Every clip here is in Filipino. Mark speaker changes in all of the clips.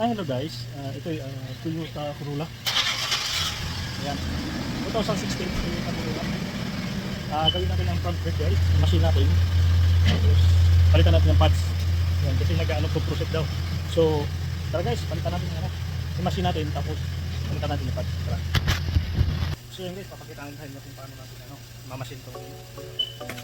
Speaker 1: Ah, hello guys. Ah, ito ay ah, Toyota Corolla. Ayan. 2016 Toyota Corolla. Ah, gawin natin ang front brake. Yung machine natin. Tapos, palitan natin yung pads. Ayan, kasi nag-ano po proset daw. So, tara guys, palitan natin yung, ano, yung machine natin. Tapos, palitan natin yung pads. Tara. So yun guys, papakita natin kung paano natin ano, mamasin to. Ayan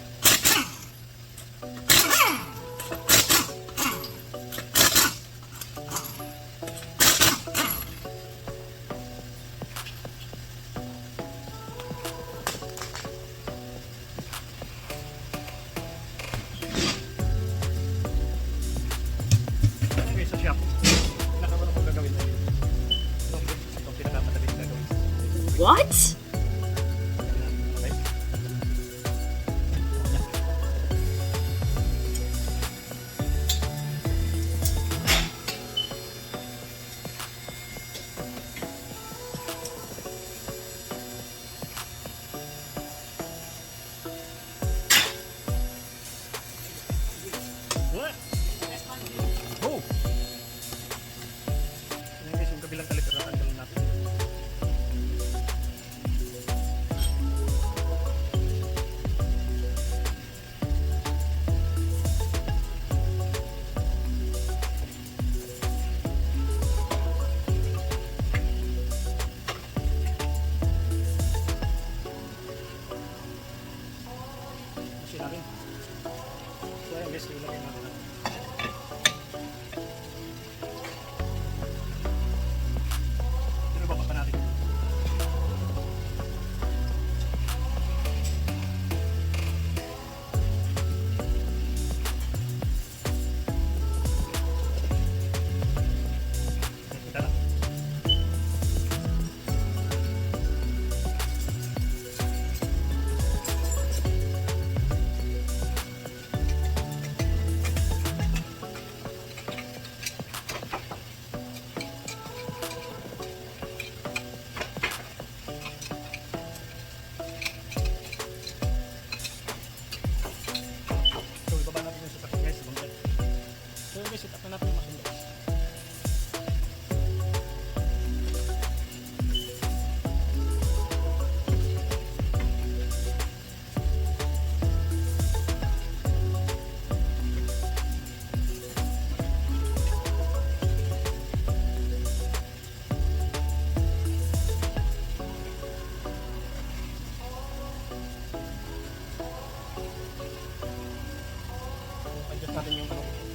Speaker 1: adjust natin yung ano.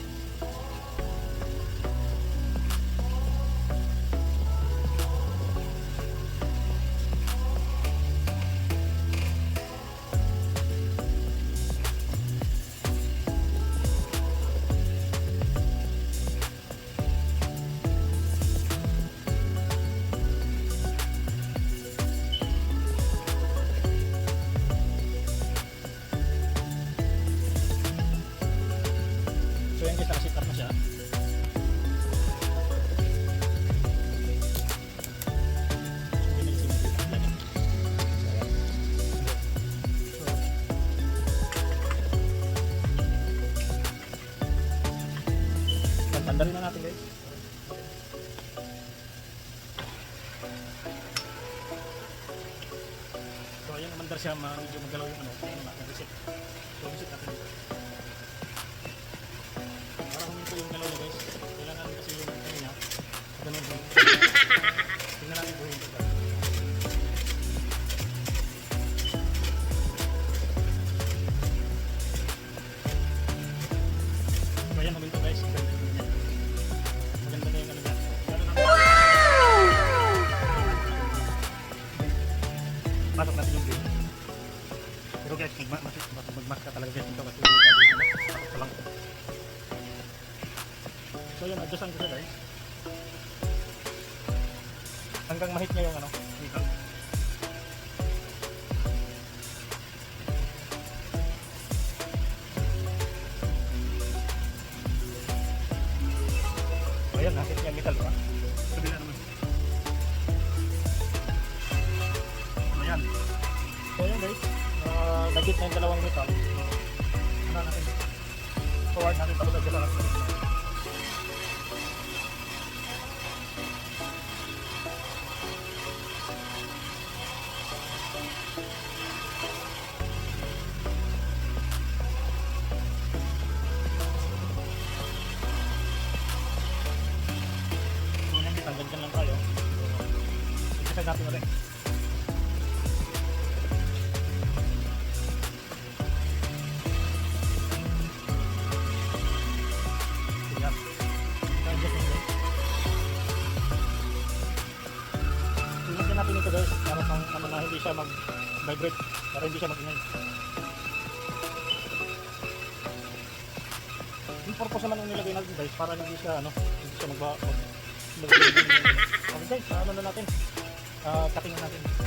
Speaker 1: Ayan, umandar So ayan, nakit niya metal pa. Kabila naman. So ayan. So ayan guys, uh, nagit na yung dalawang metal. Ano natin? Forward natin, palugad ka sa side natin ulit. Natin ito guys para pang hindi siya mag-vibrate para hindi siya mag-ingay. Yung purpose naman ng nilagay natin guys para hindi siya ano hindi siya magba mag, mag, okay guys ano na natin uh, cutting na natin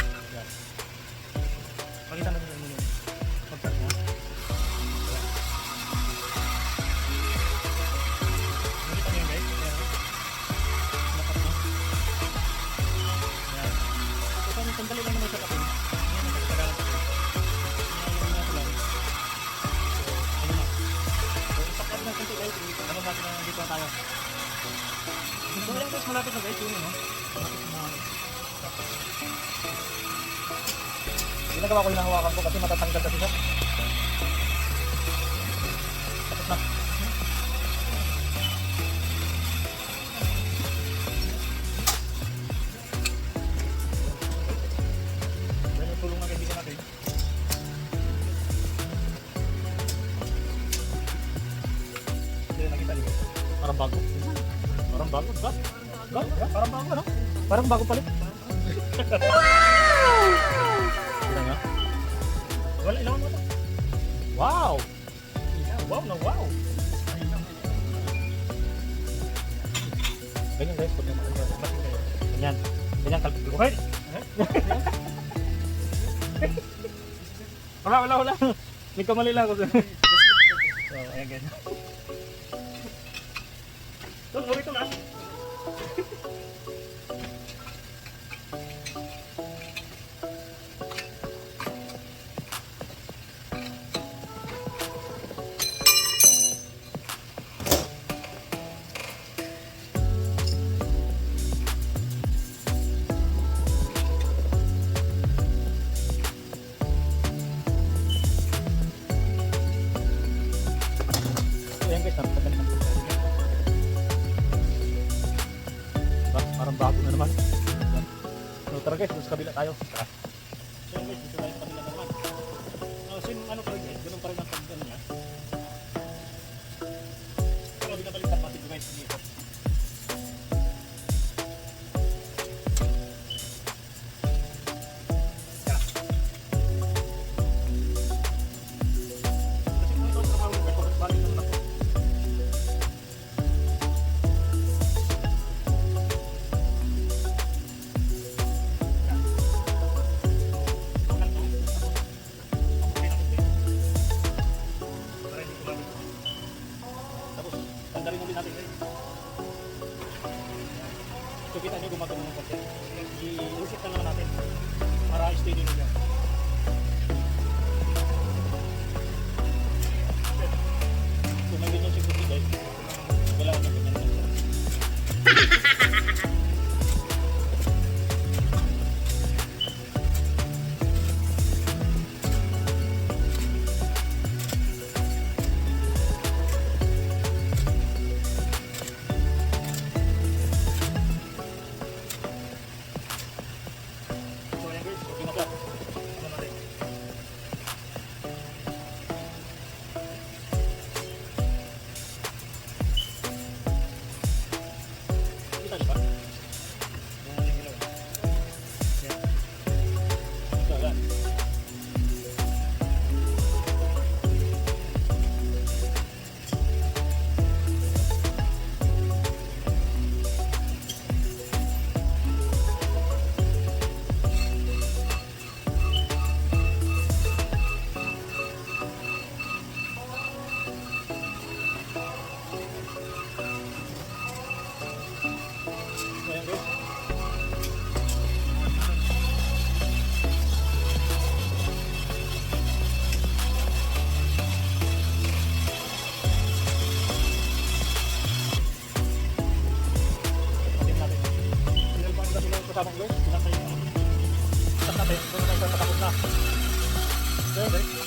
Speaker 1: Ginagawa ko yung nahawakan ko kasi matatanggal kasi siya. Tapos na. Parang bago. Parang bago, ba? Ba? Parang bago, ano? Parang bago palit. kayo. Ganyan. Ganyan, kalpit ko kayo. Wala, wala, wala. May kamali lang ako. so, ayan guys. So, ito na. tara guys, sa kabila tayo. Tara. Dami ng kasamang guys. Tingnan tayo yung Tingnan natin. Tingnan tayo sa takot na. Okay,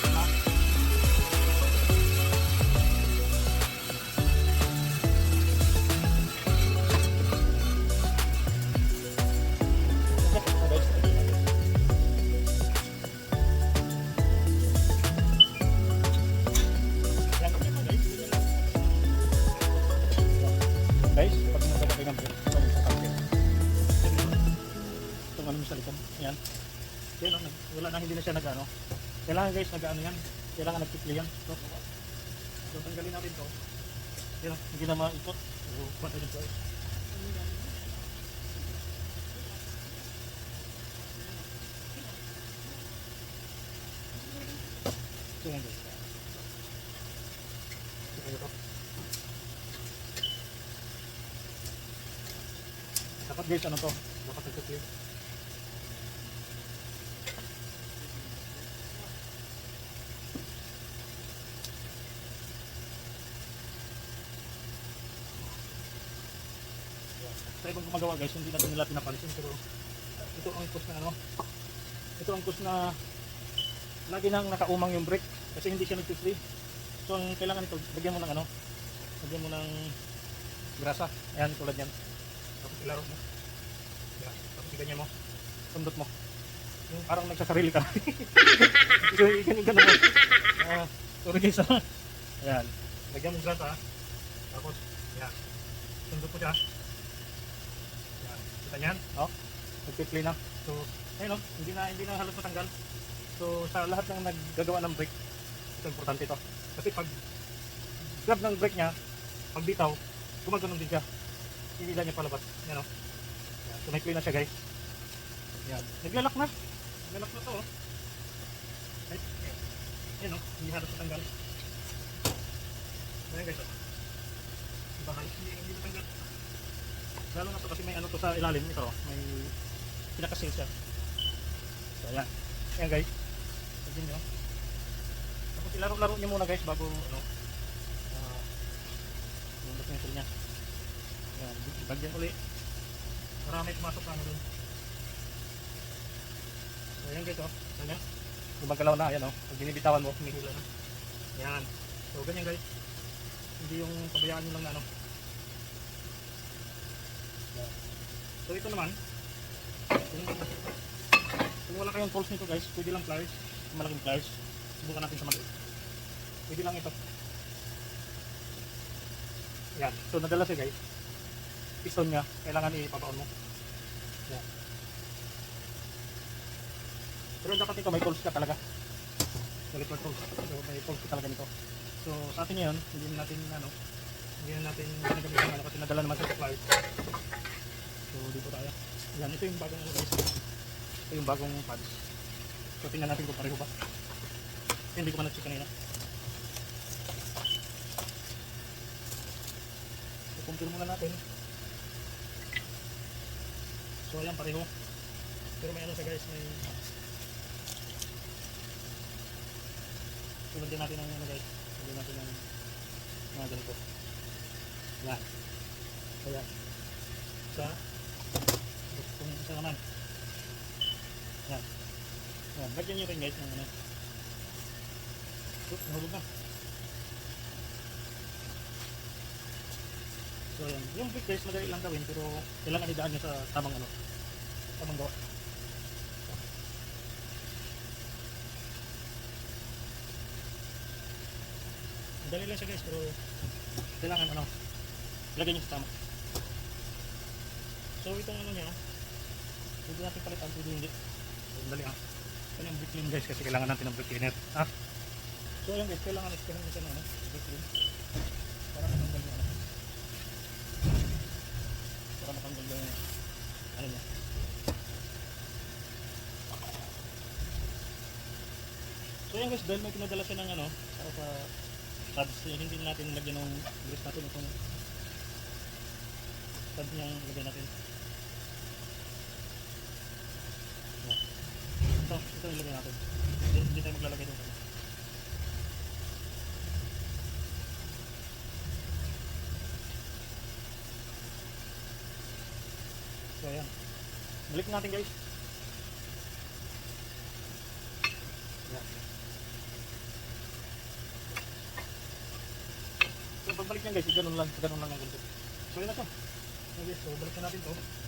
Speaker 1: yan. Yan, oh, nag- wala na, hindi na siya nag-ano. Kailangan guys, nag-ano yan. Kailangan nagkikli yan. So, so tanggalin natin to. Yan, oh, hindi na maikot. So, pantay nito guys. So yan guys. So, kayo to. Dapat guys, ano to? Dapat nagkikli. Sa ibang gumagawa guys, hindi na din nila pinapalisin pero ito ang cause na ano. Ito ang cause na lagi nang nakaumang yung brake kasi hindi siya nag-free so ang kailangan ito, lagyan mo ng ano lagyan mo ng grasa. Ayan tulad yan. Tapos ilaro mo. Yan, tapos ganyan mo. Sundot mo. Yung parang nagsasarili ka. So ganyan ganun mo Ah, sorry guys ah. Ayan lagyan mo grasa tapos yan sundot mo siya yan. Kita niyan? Oh, nagpi-play na. So, ayun oh, hindi na hindi na halos matanggal. So, sa lahat ng naggagawa ng brake, ito importante ito. Kasi pag grab ng brake niya, pag bitaw, gumaganon din siya. Hindi lang niya palabas. Yan oh. Yan. So, may play na siya guys. Yan. Naglalak na. Naglalak na to oh. Ay, yan oh, hindi halos matanggal. Ayan guys oh. Halos hindi, hindi matanggal. Lalo na to kasi may ano to sa ilalim ito, may pinakasil siya. So ayan. Ayan guys. Tignan nyo. Tapos ilaro-laro nyo muna guys bago ano. Uh, yung niya. Ayan. Bagyan uli. Para may pumasok na ano dun. So ayan guys oh. Ayan. Gumagalaw na. Ayan oh. Pag binibitawan mo, humihula na. Ayan. So ganyan guys. Hindi yung pabayaan nyo lang na ano. So ito naman, kung, kung wala kayong tools nito guys, pwede lang pliers, malaking pliers. Subukan natin sa maliit. Pwede lang ito. Yan. So nadala siya guys. Piston niya, kailangan ipabaon mo. Yan. Pero dapat ito may tools ka talaga. Caliper tools. So may tools ka talaga nito. So sa atin ngayon, hindi na natin ano, hindi na natin ginagamit ano kasi nadala naman sa pliers. So dito tayo. Yan, ito yung bagong ano guys. Ito yung bagong pads. So tingnan natin kung pareho ba. Hindi ko pa na-check kanina. So compare muna natin. So ayan pareho. Pero may ano sa guys, may tulad din natin ng ano guys. Tulad natin ng mga ganito. Yan. So yan. Sa kung isa naman. Yan. Yan. Lagyan nyo rin guys ng ano. Oh, nahulog na. So yan. Yung pick guys, madali lang gawin pero kailangan idaan nyo sa tamang ano. Tamang gawa. Madali lang siya guys pero kailangan ano. Lagyan nyo sa tama. So itong ano niya, pwede natin palitan, pwede hindi. So, dali ah. Ito yung clean guys kasi kailangan natin ng brick cleaner. Ah. So ayun guys, kailangan natin ng ito na ano, brick clean. Para matanggal yung ano. Para matanggal yung ano niya. So ayun guys, dahil may pinadala siya ng ano, para sa eh, hindi natin lagyan ng grease natin itong pad niyang lagyan natin. Ito, ito ilagay natin. Hindi, hindi tayo maglalagay dito. So ayan. Balik natin guys. Ayan. So pagbalik niyan guys, ganun lang, ganun lang ang ganito. So yun na siya. Okay, so balik na natin to.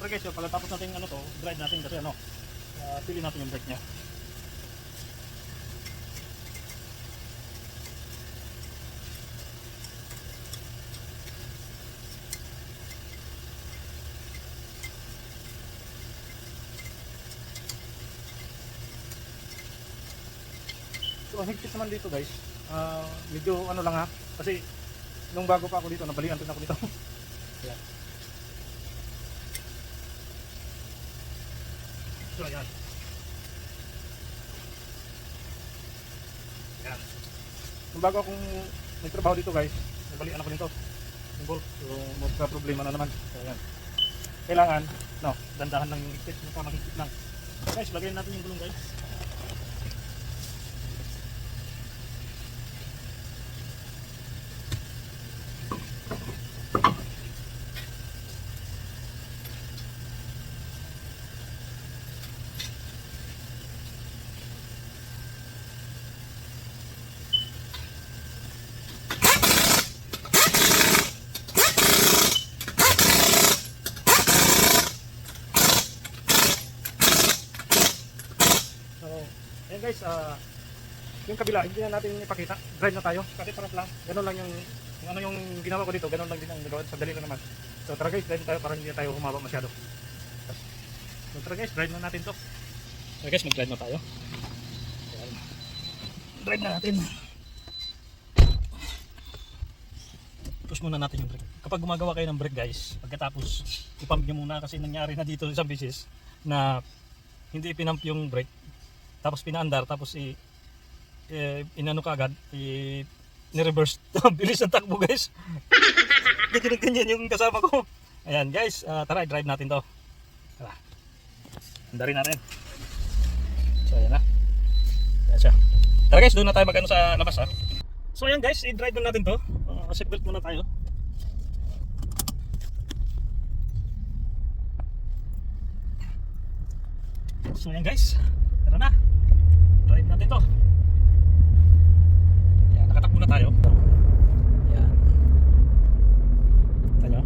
Speaker 1: Siyempre guys, yung pagkatapos natin ano to, drive natin kasi ano, uh, pili natin yung brake niya. So ang higpit naman dito guys, ah, medyo ano lang ha, kasi nung bago pa ako dito, nabalian din ako dito. Ayan. So ayan. Ayan. Nung bago akong may trabaho dito guys, nabalian ako nito. Yung bolt. So magka problema na naman. So ayan. Kailangan, no, dandahan lang yung higpit, yung tamang lang. Guys, lagyan natin yung gulong guys. So, ayan guys, ah yung kabila, hindi na natin ipakita. Drive na tayo. Kasi parang lang, ganun lang yung, yung ano yung ginawa ko dito, ganun lang din ang gagawin. Sandali lang naman. So tara guys, drive tayo para hindi tayo humaba masyado. So tara guys, drive na natin to. So guys, mag-drive na tayo. Drive na natin. Push muna natin yung brake. Kapag gumagawa kayo ng brake guys, pagkatapos ipump nyo muna kasi nangyari na dito sa bisis na hindi pinump yung brake tapos pinaandar tapos i eh, inano ka agad i ni-reverse. Bilis ang takbo guys. Ganyan ganyan yung kasama ko. Ayan guys ah, tara drive natin to. Tara. Andarin natin. So ayan na. Ayan siya. Tara guys doon na tayo magano sa labas ha so ayan guys i-drive na natin to. Uh, seatbelt muna tayo. So yan guys, tara na. Drive natin to. Yan, nakatakbo na tayo. Yan. Kita nyo?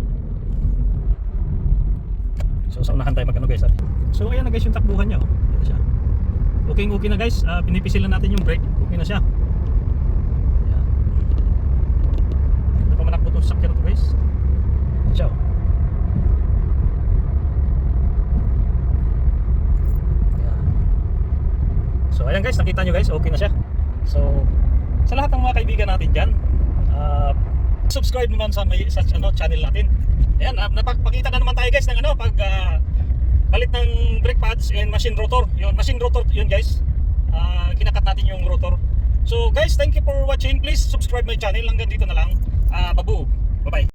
Speaker 1: So sa unahan tayo magano guys. ah. So ayan na guys yung takbuhan niya. Oh. Na siya. Okay okay na guys. Uh, pinipisilan natin yung brake. Okay na siya. Yan. Hindi pa manakbo itong sasakyan na to guys. Yan siya. oh. So ayan guys, nakita nyo guys, okay na siya. So sa lahat ng mga kaibigan natin dyan, ah, subscribe naman sa, may, sa ano, channel natin. Ayan, uh, napakita na naman tayo guys ng ano, pag ah, palit ng brake pads and machine rotor. Yun, machine rotor yun guys. Ah, kinakat natin yung rotor. So guys, thank you for watching. Please subscribe my channel. Hanggang dito na lang. Ah, babu. Bye-bye.